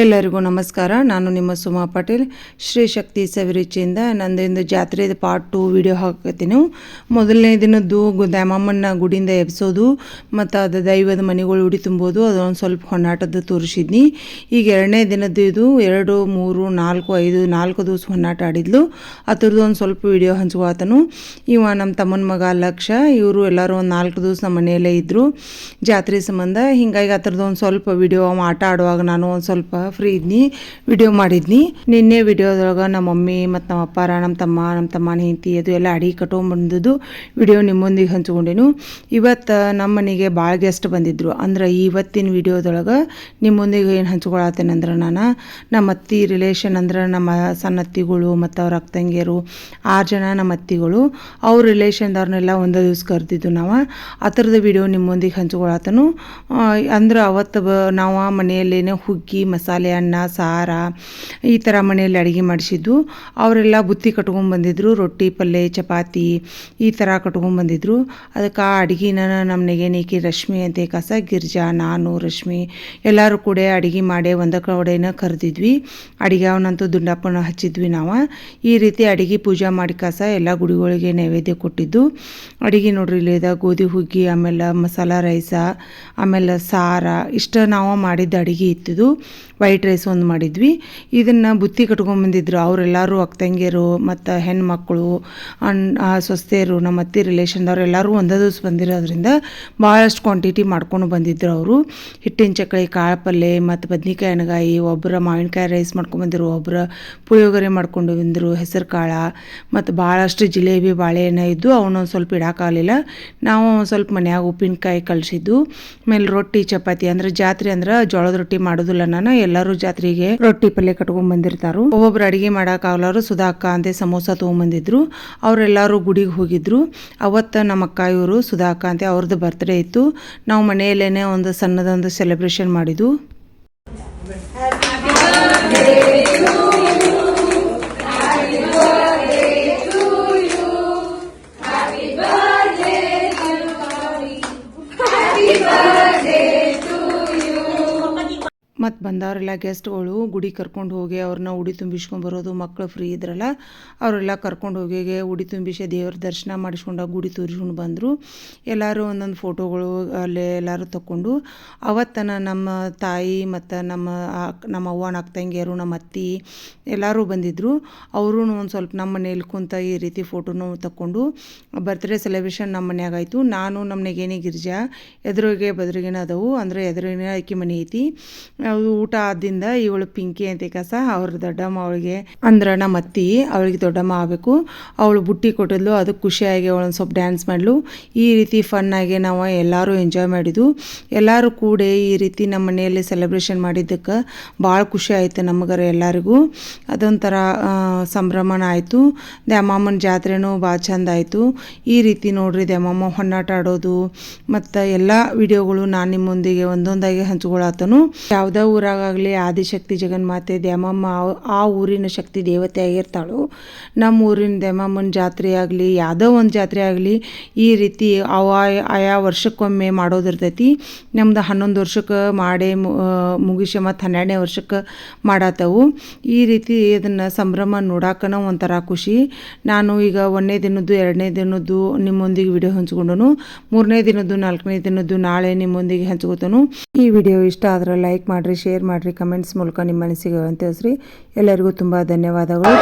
ಎಲ್ಲರಿಗೂ ನಮಸ್ಕಾರ. ನಾನು ನಿಮ್ಮ ಸುಮಾ ಪಾಟೀಲ್. ಶ್ರೀ ಶಕ್ತಿ ಸವಿರುಚಿಯಿಂದ ನಂದೊಂದು ಜಾತ್ರೆಯ ಪಾರ್ಟ್ ಟು ವಿಡಿಯೋ ಹಾಕತ್ತೀನಿ ಮೊದಲನೇ ದಿನದ್ದು ದ್ಯಾಮಮ್ಮನ ಗುಡಿಯಿಂದ ಎಬ್ಸೋದು, ಮತ್ತು ಅದು ದೈವದ ಮನೆಗಳು ಉಡಿ ತುಂಬೋದು, ಅದೊಂದು ಸ್ವಲ್ಪ ಹೊನ್ನಾಟದ್ದು ತೋರಿಸಿದ್ನಿ. ಈಗ ಎರಡನೇ ದಿನದ್ದು ಇದು ಎರಡು, ಮೂರು, ನಾಲ್ಕು, ಐದು, ನಾಲ್ಕು ದಿವಸ ಹೊನ್ನಾಟ ಆಡಿದ್ಲು. ಅದ್ರದ್ದು ಒಂದು ಸ್ವಲ್ಪ ವಿಡಿಯೋ ಹಂಚುವಾತನು ಇವ ನಮ್ಮ ತಮ್ಮನ ಮಗ ಲಕ್ಷ, ಇವರು ಎಲ್ಲರೂ ಒಂದು ನಾಲ್ಕು ದಿವಸ ನಮ್ಮ ಮನೆಯಲ್ಲೇ ಇದ್ದರು ಜಾತ್ರೆ ಸಂಬಂಧ ಹಿಂಗಾಗಿ ಅದ್ರದ್ದು ಒಂದು ಸ್ವಲ್ಪ ವಿಡಿಯೋ ಆಟ ಆಡುವಾಗ ನಾನು ಒಂದು ಸ್ವಲ್ಪ ಫ್ರೀ ಇದ್ನಿ ವಿಡಿಯೋ ಮಾಡಿದ್ನಿ. ನಿನ್ನೆ ವಿಡಿಯೋದೊಳಗೆ ನಮ್ಮ ಮಮ್ಮಿ ಮತ್ತು ನಮ್ಮ ಅಪ್ಪಾರ, ನಮ್ಮ ತಮ್ಮ, ನಮ್ಮ ತಮ್ಮನ ಹೆಂಡತಿ ಅದು ಎಲ್ಲ ಅಡಿಗೆ ಕಟ್ಕೊಂಡ್ಬಂದದ್ದು ವಿಡಿಯೋ ನಿಮ್ಮೊಂದಿಗೆ ಹಂಚ್ಕೊಂಡೇನು. ಇವತ್ತು ನಮ್ಮ ಮನೆಗೆ ಭಾಳ ಗೆಸ್ಟ್ ಬಂದಿದ್ದರು ಅಂದ್ರೆ ಇವತ್ತಿನ ವಿಡಿಯೋದೊಳಗೆ ನಿಮ್ಮೊಂದಿಗೆ ಏನು ಹಂಚ್ಕೊಳತ್ತೇನಂದ್ರೆ ನಾನು ನಮ್ಮ ಅತ್ತಿ ರಿಲೇಷನ್ ಅಂದ್ರೆ ನಮ್ಮ ಸಣ್ಣ ಅತ್ತಿಗಳು ಮತ್ತು ಅವ್ರ ಅಕ್ಕಂಗಿಯರು ಆರು ಜನ ನಮ್ಮ ಅತ್ತಿಗಳು. ಅವ್ರ ರಿಲೇಷನ್ದವ್ರನ್ನೆಲ್ಲ ಒಂದು ದಿವ್ಸ ಕರೆದಿದ್ದು ನಾವು. ಆ ಥರದ ವಿಡಿಯೋ ನಿಮ್ಮೊಂದಿಗೆ ಹಂಚ್ಕೊಳತ್ತನು ಅಂದ್ರೆ ಅವತ್ತು ಬ, ನಾವು ಮನೆಯಲ್ಲೇನೆ ಹುಗ್ಗಿ ಮಸಾಲೆ ಅನ್ನ, ಸಾರ ಈ ಥರ ಮನೆಯಲ್ಲಿ ಅಡುಗೆ ಮಾಡಿಸಿದ್ದು. ಅವರೆಲ್ಲ ಬುತ್ತಿ ಕಟ್ಕೊಂಬಂದಿದ್ರು ರೊಟ್ಟಿ ಪಲ್ಯ ಚಪಾತಿ ಈ ಥರ ಕಟ್ಕೊಂಡ್ಬಂದಿದ್ರು ಅದಕ್ಕೆ ಆ ಅಡುಗೆನ ನಮ್ಮ ನೆಗೆನಿಕಿ ರಶ್ಮಿ ಅಂತೆ ಕಸ, ಗಿರ್ಜಾ, ನಾನು, ರಶ್ಮಿ ಎಲ್ಲರೂ ಕೂಡ ಅಡುಗೆ ಮಾಡಿ ಒಂದ ಕಡೆನ ಕರೆದಿದ್ವಿ. ಅಡುಗೆ ಅವನಂತೂ ದುಂಡಪ್ಪನ ಹಚ್ಚಿದ್ವಿ ನಾವು. ಈ ರೀತಿ ಅಡುಗೆ ಪೂಜೆ ಮಾಡಿ ಕಸ ಎಲ್ಲ ಗುಡಿಗಳಿಗೆ ನೈವೇದ್ಯ ಕೊಟ್ಟಿದ್ದು. ಅಡುಗೆ ನೋಡ್ರಿ ಇಲ್ಲಿದ ಗೋಧಿ, ಹುಗ್ಗಿ, ಆಮೇಲೆ ಮಸಾಲ, ರೈಸ, ಆಮೇಲೆ ಸಾರ ಇಷ್ಟ ನಾವು ಮಾಡಿದ್ದ ಅಡುಗೆ ಇತ್ತಿದ್ದು. ವೈಟ್ ರೈಸ್ ಒಂದು ಮಾಡಿದ್ವಿ. ಇದನ್ನು ಬುತ್ತಿ ಕಟ್ಕೊಂಡ್ಬಂದಿದ್ರು ಅವರೆಲ್ಲರೂ ಅಕ್ಕ ತಂಗಿಯರು ಮತ್ತು ಹೆಣ್ಮಕ್ಳು ಅಣ್ಣ ಆ ಸೊಸೆಯರು, ನಮ್ಮ ಅತ್ತೆ ರಿಲೇಷನ್ದವ್ರು ಎಲ್ಲರೂ ಒಂದೇ ದಿವಸ ಬಂದಿರೋದ್ರಿಂದ ಭಾಳಷ್ಟು ಕ್ವಾಂಟಿಟಿ ಮಾಡ್ಕೊಂಡು ಬಂದಿದ್ರು ಅವರು. ಹಿಟ್ಟಿನ ಚಕ್ಕಳಿ ಕಾಳು ಪಲ್ಯ ಮತ್ತು ಬದ್ನಿಕಾಯಿ ಎಣ್ಗಾಯಿ ಒಬ್ಬರ ಮಾವಿನಕಾಯಿ ರೈಸ್ ಮಾಡ್ಕೊಂಡ್ಬಂದಿರು ಒಬ್ಬರ ಪುಳಿಯೋಗರೆ ಮಾಡ್ಕೊಂಡು ಬಂದರು, ಹೆಸರು ಕಾಳು, ಮತ್ತು ಭಾಳಷ್ಟು ಜಿಲೇಬಿ, ಬಾಳೆಹಣ್ಣು ಇದ್ದು ಅವನೊಂದು ಸ್ವಲ್ಪ ಇಡೋಕ್ಕಾಗಲಿಲ್ಲ ನಾವು ಸ್ವಲ್ಪ ಮನ್ಯಾಗ ಉಪ್ಪಿನಕಾಯಿ ಕಳಿಸಿದ್ದು. ಆಮೇಲೆ ರೊಟ್ಟಿ, ಚಪಾತಿ, ಅಂದ್ರೆ ಜಾತ್ರೆ ಅಂದ್ರೆ ಜೋಳದ ರೊಟ್ಟಿ ಮಾಡೋದಿಲ್ಲ ನಾನು. ಎಲ್ಲರೂ ಜಾತ್ರೆಗೆ ರೊಟ್ಟಿ ಪಲ್ಯ ಕಟ್ಕೊಂಡ್ ಬಂದಿರ್ತಾರು. ಒಬ್ಬೊಬ್ರು ಅಡಿಗೆ ಮಾಡೋಕ್ಕಾಗಲಾರು ಸುಧಾಕ ಅಂತೆ ಸಮೋಸ ತಗೊಂಡ್ಬಂದಿದ್ರು ಅವರೆಲ್ಲರೂ ಗುಡಿಗೆ ಹೋಗಿದ್ರು. ಅವತ್ತು ನಮ್ಮ ಅಕ್ಕ ಇವರು ಸುಧಾಕ ಅಂತೆ ಅವ್ರದ್ದು ಬರ್ತ್ಡೇ ಇತ್ತು. ನಾವು ಮನೆಯಲ್ಲೇನೆ ಒಂದು ಸಣ್ಣದೊಂದು ಸೆಲೆಬ್ರೇಷನ್ ಮಾಡಿದ್ದು ಮತ್ತು ಬಂದವರೆಲ್ಲ ಗೆಸ್ಟ್ಗಳು ಗುಡಿ ಕರ್ಕೊಂಡು ಹೋಗಿ ಅವ್ರನ್ನ ಉಡಿ ತುಂಬಿಸ್ಕೊಂಡು ಬರೋದು ಮಕ್ಕಳು ಫ್ರೀ ಇದ್ರಲ್ಲ, ಅವರೆಲ್ಲ ಕರ್ಕೊಂಡು ಹೋಗಿ ಉಡಿ ತುಂಬಿಸಿ ದೇವ್ರ ದರ್ಶನ ಮಾಡಿಸ್ಕೊಂಡು ಗುಡಿ ತೋರಿಸ್ಕೊಂಡು ಬಂದರು. ಎಲ್ಲರೂ ಒಂದೊಂದು ಫೋಟೋಗಳು ಅಲ್ಲೇ ಎಲ್ಲರೂ ತಗೊಂಡು ಅವತ್ತನ ನಮ್ಮ ತಾಯಿ ಮತ್ತು ನಮ್ಮ ನಮ್ಮ ಅವ್ವನ ಅಕ್ಕ ತಂಗಿಯರು, ನಮ್ಮ ಅತ್ತಿ ಎಲ್ಲರೂ ಬಂದಿದ್ದರು ಅವರು ಒಂದು ಸ್ವಲ್ಪ ನಮ್ಮ ಮನೇಲಿ ಕುಂತ ಈ ರೀತಿ ಫೋಟೋನು ತಗೊಂಡು ಬರ್ತ್ಡೇ ಸೆಲೆಬ್ರೇಷನ್ ನಮ್ಮ ಮನ್ಯಾಗ ಆಯಿತು. ನಾನು ನಮ್ಮ ನೆಗೇನಿ ಗಿರ್ಜಾ, ಎದುರಿಗೆ ಬದ್ರಿಗೇನ ಅದಾವು, ಅಂದರೆ ಎದುರಿನ ಆಕಿ ಮನೆ ಐತಿ. ಊಟ ಆದಿಂದ ಇವಳು ಪಿಂಕಿ ಅಂತ ಕಸ ಅವ್ರ ದೊಡ್ಡಮ್ಮ ಅವಳಿಗೆ ಅಂದ್ರೆ ನಮ್ಮ ಅತ್ತಿ ಅವಳಿಗೆ ದೊಡ್ಡಮ್ಮ ಆಗಬೇಕು. ಅವಳು ಬುಟ್ಟಿ ಕೊಟ್ಟಿದ್ಲು ಅದಕ್ಕೆ ಖುಷಿಯಾಗಿ ಅವಳೊಂದು ಸ್ವಲ್ಪ ಡ್ಯಾನ್ಸ್ ಮಾಡಲು. ಈ ರೀತಿ ಫನ್ನಾಗಿ ನಾವು ಎಲ್ಲರೂ ಎಂಜಾಯ್ ಮಾಡಿದ್ವು. ಎಲ್ಲರೂ ಕೂಡ ಈ ರೀತಿ ನಮ್ಮ ಮನೆಯಲ್ಲಿ ಸೆಲೆಬ್ರೇಷನ್ ಮಾಡಿದ್ದಕ್ಕೆ ಭಾಳ ಖುಷಿ ಆಯಿತು ನಮಗರ ಎಲ್ಲರಿಗೂ. ಅದೊಂಥರ ಸಂಭ್ರಮಣ ಆಯಿತು. ದ್ಯಾಮಮ್ಮನ ಜಾತ್ರೆನೂ ಭಾಳ ಚಂದ ಆಯಿತು. ಈ ರೀತಿ ನೋಡ್ರಿ ದ್ಯಾಮಮ್ಮ ಹೊನ್ನಾಟ ಆಡೋದು. ಮತ್ತು ಎಲ್ಲ ವಿಡಿಯೋಗಳು ನಾನು ನಿಮ್ಮೊಂದಿಗೆ ಒಂದೊಂದಾಗಿ ಹಂಚ್ಕೊಳತನು ಯಾವುದೇ ಊರಾಗಲಿ ಆದಿಶಕ್ತಿ ಜಗನ್ಮಾತೆ ದ್ಯಾಮಮ್ಮ, ಆ- ಊರಿನ ಶಕ್ತಿ ದೇವತೆ ಆಗಿರ್ತಾಳು. ನಮ್ಮ ಊರಿನ ದ್ಯಾಮಮ್ಮನ ಜಾತ್ರೆ ಆಗಲಿ, ಯಾವುದೋ ಒಂದು ಜಾತ್ರೆ ಆಗಲಿ, ಈ ರೀತಿ ಅವ ಆಯಾ ವರ್ಷಕ್ಕೊಮ್ಮೆ ಮಾಡೋದಿರ್ತೈತಿ ನಮ್ದು ಹನ್ನೊಂದು ವರ್ಷಕ್ಕೆ ಮಾಡಿ ಮುಗಿಸಿ ಮತ್ತು ಹನ್ನೆರಡನೇ ವರ್ಷಕ್ಕೆ ಮಾಡತ್ತವು ಈ ರೀತಿ ಇದನ್ನು ಸಂಭ್ರಮ ನೋಡಾಕನ ಒಂಥರ ಖುಷಿ. ನಾನು ಈಗ ಒಂದನೇ ದಿನದ್ದು, ಎರಡನೇ ದಿನದ್ದು ನಿಮ್ಮೊಂದಿಗೆ ವಿಡಿಯೋ ಹಂಚ್ಕೊಂಡನು. ಮೂರನೇ ದಿನದ್ದು, ನಾಲ್ಕನೇ ದಿನದ್ದು ನಾಳೆ ನಿಮ್ಮೊಂದಿಗೆ ಹಂಚ್ಕೋತಾನು. ಈ ವಿಡಿಯೋ ಇಷ್ಟ ಆದ್ರೆ ಲೈಕ್ ಮಾಡಿರಿ ಶೇರ್ ಮಾಡಿರಿ ಕಮೆಂಟ್ಸ್ ಮೂಲಕ ನಿಮ್ಮ ಮನಸ್ಸಿಗೆ ತಿಳಿಸ್ರಿ ಎಲ್ಲರಿಗೂ ತುಂಬ ಧನ್ಯವಾದಗಳು.